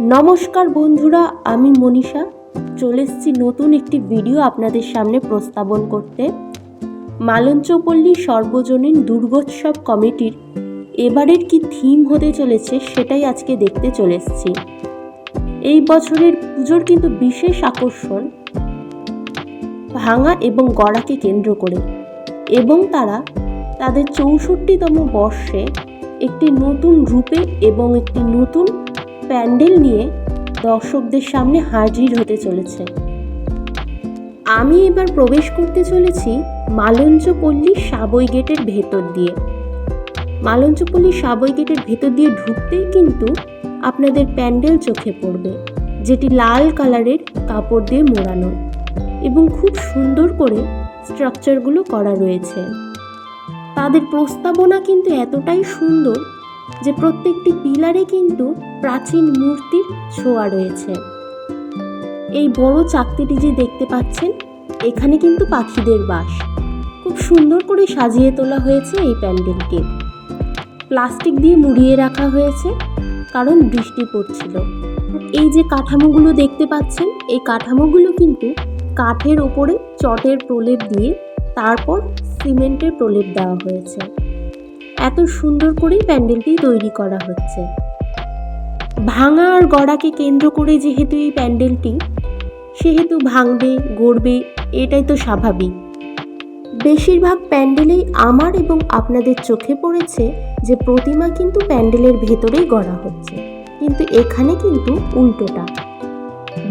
নমস্কার বন্ধুরা, আমি মনীষা। চলে এসেছি নতুন একটি ভিডিও আপনাদের সামনে প্রস্তাবন করতে। মালঞ্চপল্লী সর্বজনীন দুর্গোৎসব কমিটির এবারের কি থিম হতে চলেছে সেটাই আজকে দেখতে চলে এসেছি। এই বছরের পুজোর কিন্তু বিশেষ আকর্ষণ ভাঙা এবং গড়াকে কেন্দ্র করে এবং তারা তাদের চৌষট্টিতম বর্ষে একটি নতুন রূপে এবং একটি নতুন প্যান্ডেল নিয়ে দর্শকদের সামনে হাজির হতে চলেছে। আমি এবার প্রবেশ করতে চলেছি মালঞ্চপল্লী সাবই গেটের ভেতর দিয়ে। মালঞ্চপল্লী সাবই গেটের ভেতর দিয়ে ঢুকতেই কিন্তু আপনাদের প্যান্ডেল চোখে পড়বে, যেটি লাল কালারের কাপড় দিয়ে মোড়ানো এবং খুব সুন্দর করে স্ট্রাকচারগুলো করা রয়েছে। তাদের প্রস্তাবনা কিন্তু এতটাই সুন্দর যে প্রত্যেকটি পিলারে কিন্তু প্রাচীন মূর্তির ছোঁয়া রয়েছে। এই বড় চাকতিটি যে দেখতে পাচ্ছেন, এখানে কিন্তু পাখিদের বাস। খুব সুন্দর করে সাজিয়ে তোলা হয়েছে এই প্যান্ডেলটি প্লাস্টিক দিয়ে মুড়িয়ে রাখা হয়েছে, কারণ বৃষ্টি পড়ছিল। এই যে কাঠামোগুলো দেখতে পাচ্ছেন, এই কাঠামোগুলো কিন্তু কাঠের ওপরে চটের প্রলেপ দিয়ে, তারপর সিমেন্টের প্রলেপ দেওয়া হয়েছে। এত সুন্দর করেই প্যান্ডেলটি তৈরি করা হচ্ছে। ভাঙা আর গড়াকে কেন্দ্র করে যেহেতু এই প্যান্ডেলটি, সেহেতু ভাঙবে, গড়বে, এটাই তো স্বাভাবিক। বেশিরভাগ প্যান্ডেলেই আমার এবং আপনাদের চোখে পড়েছে যে প্রতিমা কিন্তু প্যান্ডেলের ভেতরেই গড়া হচ্ছে, কিন্তু এখানে কিন্তু উল্টোটা।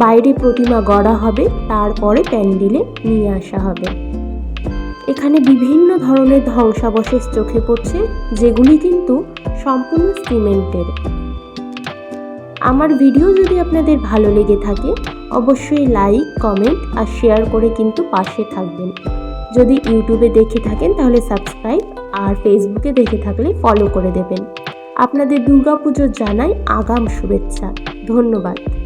বাইরে প্রতিমা গড়া হবে, তারপরে প্যান্ডেলে নিয়ে আসা হবে। এখানে বিভিন্ন ধরনের ধ্বংসাবশেষ চোখে পড়ছে, যেগুলি কিন্তু সম্পূর্ণ সিমেন্টের। আমার ভিডিও যদি আপনাদের ভালো লেগে থাকে, অবশ্যই লাইক, কমেন্ট আর শেয়ার করে কিন্তু পাশে থাকবেন। যদি ইউটিউবে দেখে থাকেন, তাহলে সাবস্ক্রাইব আর ফেসবুকে দেখে থাকলে ফলো করে দেবেন। আপনাদের দুর্গাপুজোর জানাই আগাম শুভেচ্ছা। ধন্যবাদ।